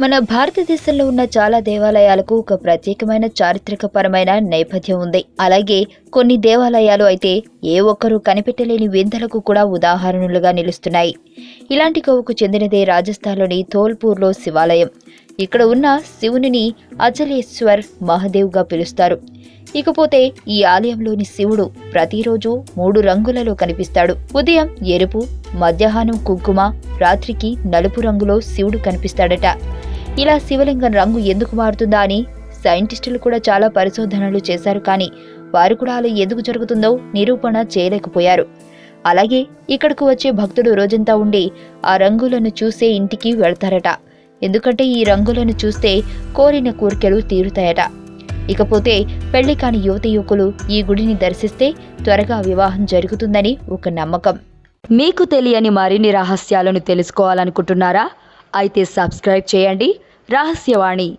మన భారతదేశంలో ఉన్న చాలా దేవాలయాలకు ఒక ప్రత్యేకమైన చారిత్రకపరమైన నేపథ్యం ఉంది. అలాగే కొన్ని దేవాలయాలు అయితే ఏ ఒక్కరూ కనిపెట్టలేని వింతలకు కూడా ఉదాహరణలుగా నిలుస్తున్నాయి. ఇలాంటి కోవకు చెందినదే రాజస్థాన్లోని ధోల్పూర్లో శివాలయం. ఇక్కడ ఉన్న శివునిని అచలేశ్వర్ మహదేవ్గా పిలుస్తారు. ఇకపోతే ఈ ఆలయంలోని శివుడు ప్రతిరోజు మూడు రంగులలో కనిపిస్తాడు. ఉదయం ఎరుపు మధ్యాహ్నం కుంకుమ రాత్రికి నలుపు రంగులో శివుడు కనిపిస్తాడట. ఇలా శివలింగం రంగు ఎందుకు మారుతుందా అని సైంటిస్టులు కూడా చాలా పరిశోధనలు చేశారు కానీ వారు కూడా అలా ఎందుకు జరుగుతుందో నిరూపణ చేయలేకపోయారు. అలాగే ఇక్కడకు వచ్చే భక్తుడు రోజంతా ఉండి ఆ రంగులను చూసే ఇంటికి వెళ్తారట. ఎందుకంటే ఈ రంగులను చూస్తే కోరిన కోరికలు తీరుతాయట. ఇకపోతే పెళ్ళి కాని యువత యువకులు ఈ గుడిని దర్శిస్తే త్వరగా వివాహం జరుగుతుందని ఒక నమ్మకం. మీకు తెలియని మరిన్ని రహస్యాలను తెలుసుకోవాలనుకుంటున్నారా? అయితే సబ్స్క్రైబ్ చేయండి. రహస్యవాణి.